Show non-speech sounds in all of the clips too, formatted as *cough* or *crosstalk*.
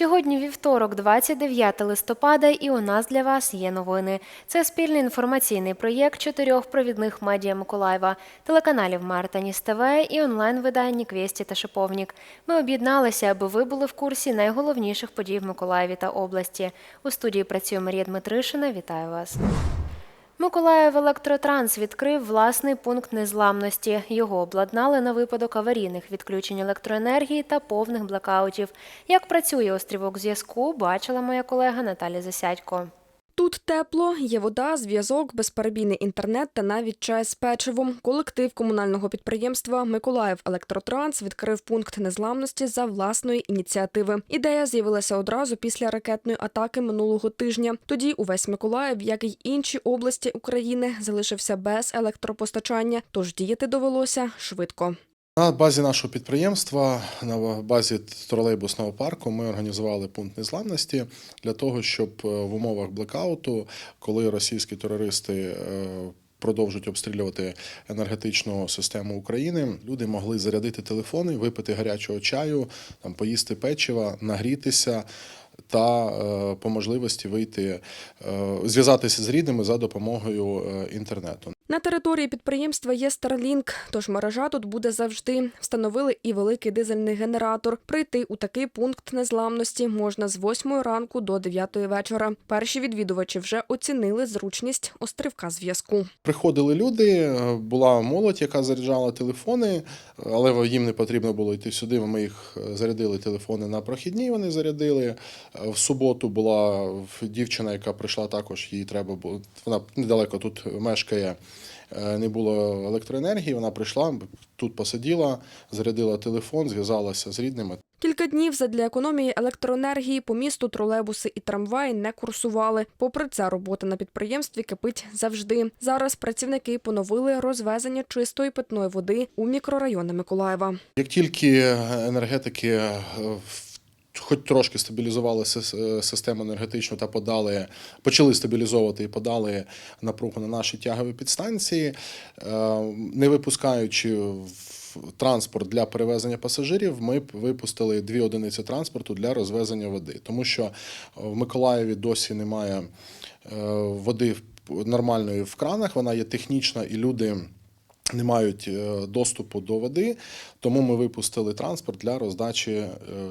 Сьогодні вівторок, 29 листопада, і у нас для вас є новини. Це спільний інформаційний проєкт чотирьох провідних медіа Миколаєва, телеканалів Марта ТВ і онлайн-видання Квєсті та Шиповнік. Ми об'єдналися, аби ви були в курсі найголовніших подій в Миколаєві та області. У студії працює Марія Дмитришина. Вітаю вас. Миколаїв Електротранс відкрив власний пункт незламності. Його обладнали на випадок аварійних відключень електроенергії та повних блекаутів. Як працює острівок зв'язку, бачила моя колега Наталя Засядько. Тут тепло, є вода, зв'язок, безперебійний інтернет та навіть чай з печивом. Колектив комунального підприємства Миколаїв Електротранс відкрив пункт незламності за власної ініціативи. Ідея з'явилася одразу після ракетної атаки минулого тижня. Тоді увесь Миколаїв, як і інші області України, залишився без електропостачання, тож діяти довелося швидко. На базі нашого підприємства, на базі тролейбусного парку, ми організували пункт незламності для того, щоб е, в умовах блекауту, коли російські терористи е, продовжують обстрілювати енергетичну систему України, люди могли зарядити телефони, випити гарячого чаю, там поїсти печива, нагрітися. Та е, по можливості вийти, зв'язатися з рідними за допомогою інтернету. На території підприємства є Starlink, тож мережа тут буде завжди. Встановили і великий дизельний генератор. Прийти у такий пункт незламності можна з 8 ранку до 9 вечора. Перші відвідувачі вже оцінили зручність острівка зв'язку. Приходили люди, е, була молодь, яка заряджала телефони, але їм не потрібно було йти сюди. Ми їх е, зарядили телефони на прохідні. Вони зарядили. Е, В суботу була дівчина, яка прийшла також. Їй треба було. Вона недалеко тут мешкає. Е, Не було електроенергії. Вона прийшла тут, посиділа, зарядила телефон, зв'язалася з рідними. Кілька днів задля економії електроенергії по місту тролейбуси і трамваї не курсували. Попри це, робота на підприємстві кипить завжди. Зараз працівники поновили розвезення чистої питної води у мікрорайони Миколаєва. Як тільки енергетики е, в- хоч трошки стабілізували е, систему енергетичну та подали, почали стабілізовувати і подали напругу на наші тягові підстанції, е, не випускаючи транспорт для перевезення пасажирів, ми випустили дві одиниці транспорту для розвезення води, тому що в Миколаєві досі немає е, води нормальної в кранах, вона є технічна і люди не мають доступу до води, тому ми випустили транспорт для роздачі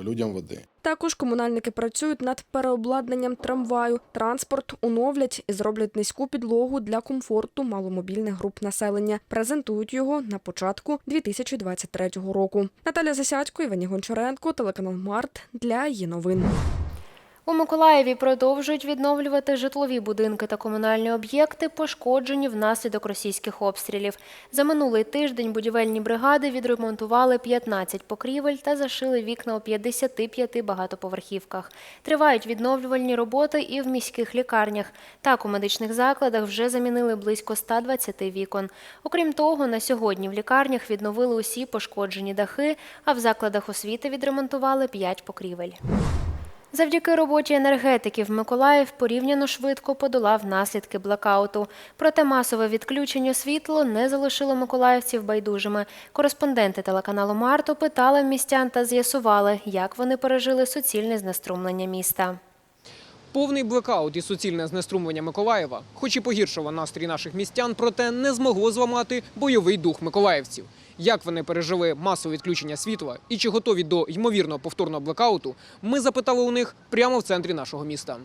людям води. Також комунальники працюють над переобладнанням трамваю. Транспорт оновлять і зроблять низьку підлогу для комфорту маломобільних груп населення. Презентують його на початку 2023 року. Наталя Засядько, Івані Гончаренко, телеканал Март для її новин. У Миколаєві продовжують відновлювати житлові будинки та комунальні об'єкти, пошкоджені внаслідок російських обстрілів. За минулий тиждень будівельні бригади відремонтували 15 покрівель та зашили вікна у 55 багатоповерхівках. Тривають відновлювальні роботи і в міських лікарнях. Так, у медичних закладах вже замінили близько 120 вікон. Окрім того, на сьогодні в лікарнях відновили усі пошкоджені дахи, а в закладах освіти відремонтували 5 покрівель. Завдяки роботі енергетиків Миколаїв порівняно швидко подолав наслідки блокауту. Проте масове відключення світла не залишило миколаївців байдужими. Кореспонденти телеканалу Марто питали містян та з'ясували, як вони пережили суцільне знеструмлення міста. Повний блекаут і суцільне знеструмлення Миколаєва, хоч і погіршило настрій наших містян, проте не змогло зламати бойовий дух миколаївців. Як вони пережили масове відключення світла і чи готові до ймовірного повторного блекауту, ми запитали у них прямо в центрі нашого міста.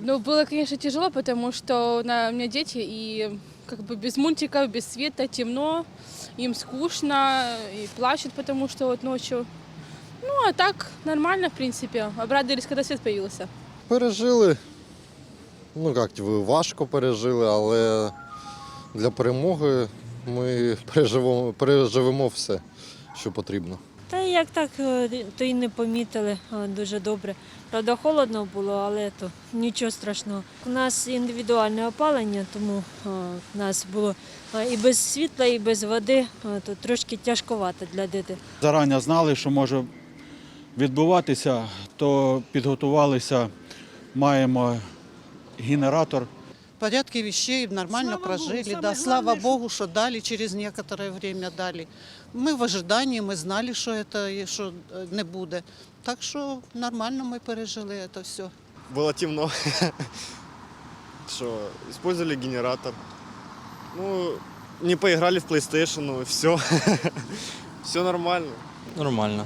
Ну, было, конечно, тяжело, потому что на, у меня дети, как бы без мультиков, без света, темно, им скучно, и плачут, потому что вот ночью. Ну, а так нормально, в принципе. Обрадовались, когда свет появился. Пережили. Ну як важко пережили, але для перемоги ми *laughs* переживемо, переживемо все, що потрібно. Та як так, е, то й не помітили дуже добре. Правда, холодно було, але то нічого страшного. У нас індивідуальне опалення, тому е, у нас було е, і без світла, і без води, то трошки тяжковато для дітей. зарані знали, що може відбуватися, то підготувалися, маємо генератор. порядке вещей нормально Слава прожили. Богу, самое да, слава главное, Богу, что дали, через некоторое время дали. Мы в ожидании, мы знали, что это и что э, не буде. Так що нормально ми пережили це все. Было темно. Что, использовали генератор. Ну, не поиграли в PlayStation, и все. Все нормально. Нормально.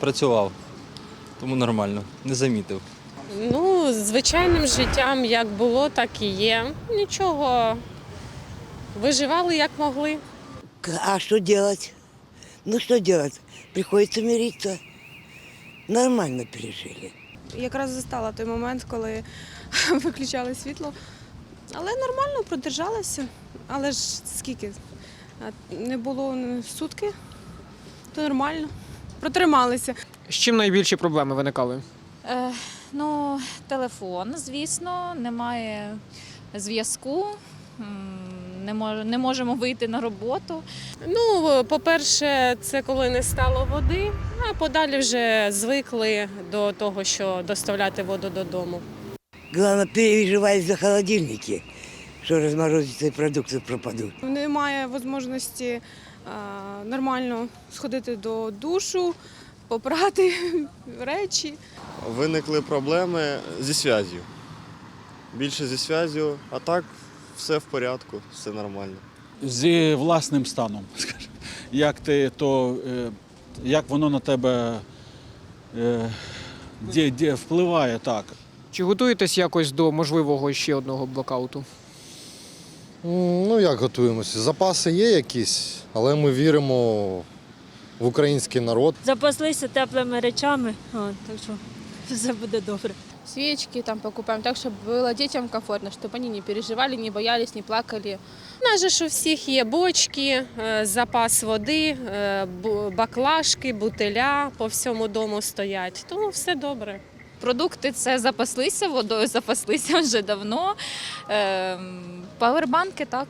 Працював. Тому нормально. Не замітив. Ну, звичайним життям як було, так і є. Нічого. Виживали як могли. А что делать? Ну что делать? Приходится мириться. Нормально пережили. Якраз застала той момент, коли *laughs* виключали світло. Але нормально продержалася. Але ж скільки? Не було сутки, то нормально. Протрималися. З чим найбільші проблеми виникали? Е, ну, телефон, звісно, немає зв'язку. Не, мож, не можемо вийти на роботу. Ну, по-перше, це коли не стало води, а подалі вже звикли до того, що доставляти воду додому. Главное, переживать за холодильники, что разморозятся и продукты пропадут. Немає можливості нормально сходити до душу, попрати *laughs* речі. Виникли проблеми зі зв'язю. Більше зі зв'язю, а так все в порядку, все нормально. Зі власним станом, *laughs* скажімо. Як ти то, е, як воно на тебе е, де, де впливає так. Чи готуєтесь якось до можливого ще одного блокауту? М, Ну як готуємося? Запаси є якісь, але ми віримо в український народ. Запаслися теплими речами, а, так що все буде добре. Свечки там покупаем так, чтобы было детям комфортно, чтобы они не переживали, не боялись, не плакали. У нас же ж у всіх є бочки, е, запас води, е, бу- баклажки, бутиля по всьому дому стоять. Тому все добре. Продукти це запаслися, водою запаслися *laughs* вже давно. Ем, Павербанки, так.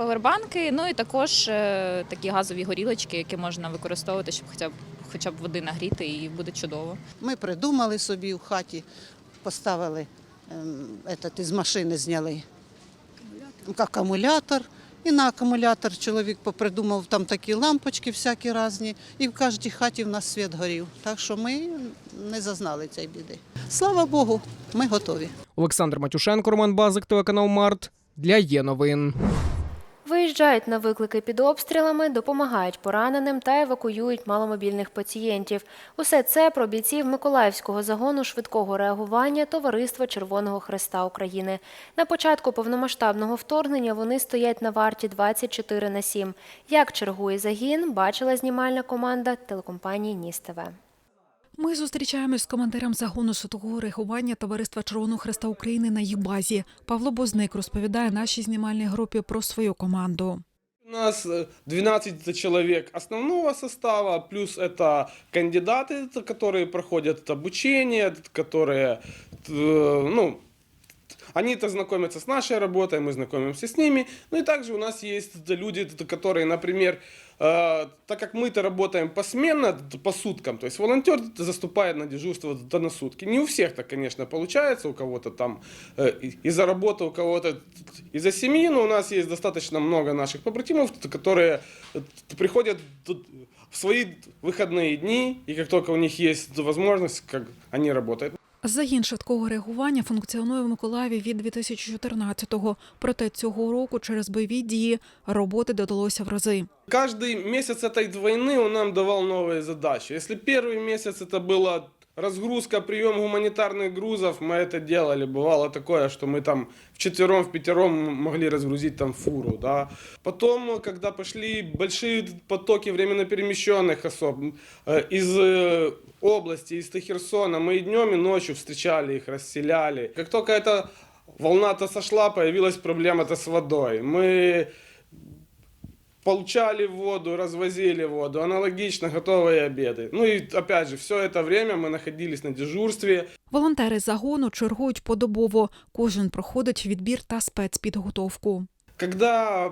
Павербанки, ну і також е, такі газові горілочки, які можна використовувати, щоб хоча б хоча б води нагріти, і буде чудово. Ми придумали собі в хаті, поставили ем, этот, із машини зняли акумулятор. І на акумулятор чоловік попридумав там такі лампочки всякі різні, і в кожній хаті в нас світ горів. Так що ми не зазнали цієї біди. Слава Богу, ми готові. Олександр Матюшенко, Роман Базик, телеканал Март для є новин. Виїжджають на виклики під обстрілами, допомагають пораненим та евакуюють маломобільних пацієнтів. Усе це про бійців Миколаївського загону швидкого реагування Товариства Червоного Хреста України. На початку повномасштабного вторгнення вони стоять на варті 24 на 7. Як чергує загін, бачила знімальна команда телекомпанії Ністеве. Ми зустрічаємось з командиром загону швидкого реагування Товариства Червоного Хреста України на їх базі. Павло Бозник розповідає нашій знімальній групі про свою команду. У нас э, 12 человек основного состава, плюс это кандидаты, т- которые проходят обучение, т- которые, т- ну, они-то знакомятся с нашей работой, мы знакомимся с ними. Ну и также у нас есть т- люди, т- которые, например, э, так как мы-то работаем посменно, по суткам, то есть волонтер заступает на дежурство т- на сутки. Не у всех так, конечно, получается, у кого-то там э, из-за работы, у кого-то из-за семьи, но у нас есть достаточно много наших побратимов, которые э, приходят в свои выходные дни, и как только у них есть возможность, как они работают. Загін швидкого реагування функціонує в Миколаєві від 2014-го. Проте цього року через бойові дії роботи додалося в рази. Каждый месяц этой войны он нам давал новые задачи. Если первый месяц это была разгрузка, прием гуманитарных грузов, мы это делали. Бывало такое, что мы там вчетвером, в пятером могли разгрузить там фуру, да. Потом, когда пошли большие потоки временно перемещенных особ э, из э, области, из Херсона, мы и днем, и ночью встречали их, расселяли. Как только эта волна-то сошла, появилась проблема-то с водой. Мы получали воду, развозили воду, аналогично готовые обеды. Ну и опять же, все это время мы находились на дежурстве. Волонтери загону чергують подобово. Кожен проходить відбір та спецпідготовку. Когда э,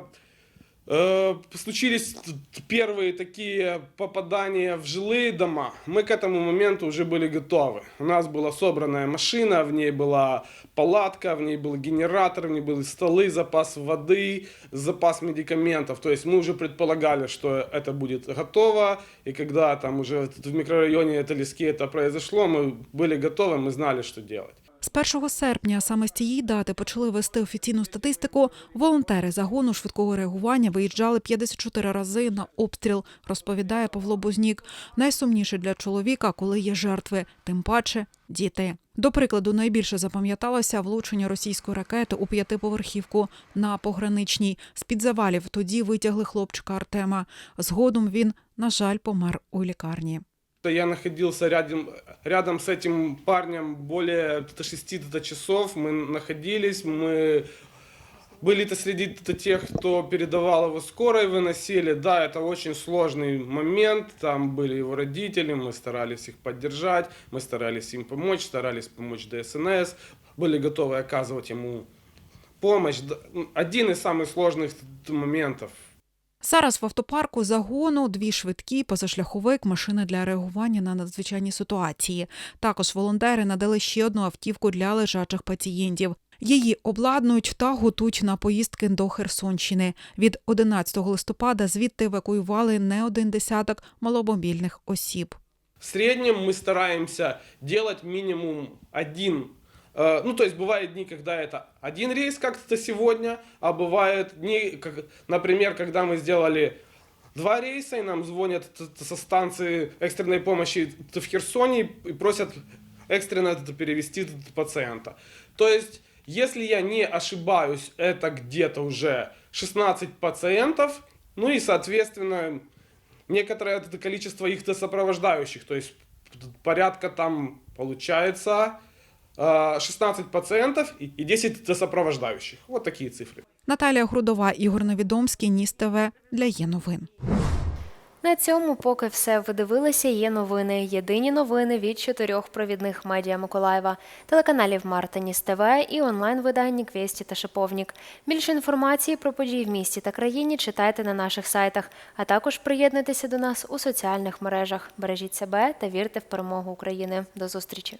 случились т- первые такие попадания в жилые дома, мы к этому моменту уже были готовы. У нас была собранная машина, в ней была палатка, в ней был генератор, в ней были столы, запас воды, запас медикаментов. То есть мы уже предполагали, что это будет готово, и когда там уже в микрорайоне Талиски это произошло, мы были готовы, мы знали, что делать. З 1 серпня саме з цієї дати почали вести офіційну статистику. Волонтери загону швидкого реагування виїжджали 54 рази на обстріл, розповідає Павло Бузнік. Найсумніше для чоловіка, коли є жертви, тим паче діти. До прикладу, найбільше запам'яталося влучення російської ракети у п'ятиповерхівку на пограничній. З під завалів тоді витягли хлопчика Артема. Згодом він, на жаль, помер у лікарні. Я находился рядом, рядом с этим парнем более 6 часов. Мы находились, мы были-то среди тех, кто передавал его скорой, выносили. Да, это очень сложный момент. Там были его родители, мы старались их поддержать, мы старались им помочь, старались помочь ДСНС, были готовы оказывать ему помощь. Один из самых сложных моментов. Зараз в автопарку загону дві швидкі, позашляховик, машини для реагування на надзвичайні ситуації. Також волонтери надали ще одну автівку для лежачих пацієнтів. Її обладнують та готують на поїздки до Херсонщини. Від 11 листопада звідти евакуювали не один десяток маломобільних осіб. В среднем мы стараемся делать минимум один. Э, Ну, то есть бывают дни, когда это один рейс, как это сегодня, а бывают дни, как, например, когда мы сделали два рейса, и нам звонят со станции экстренной помощи в Херсоне и просят экстренно перевести пациента. То есть, если я не ошибаюсь, это где-то уже 16 пациентов, ну и, соответственно, некоторое это количество их сопровождающих, то есть порядка там получается 16 пациентов и и 10 сопровождающих. Вот такие цифры. Наталія Грудова, Ігор Невідомський, Ніс ТВ для є новин. На цьому поки все. Ви дивилися є новини. Єдині новини від чотирьох провідних медіа Миколаєва, телеканалів Марта Ніс ТВ і онлайн-виданні Квесті та Шиповник. Більше інформації про події в місті та країні читайте на наших сайтах, а також приєднуйтеся до нас у соціальних мережах. Бережіть себе та вірте в перемогу України. До зустрічі!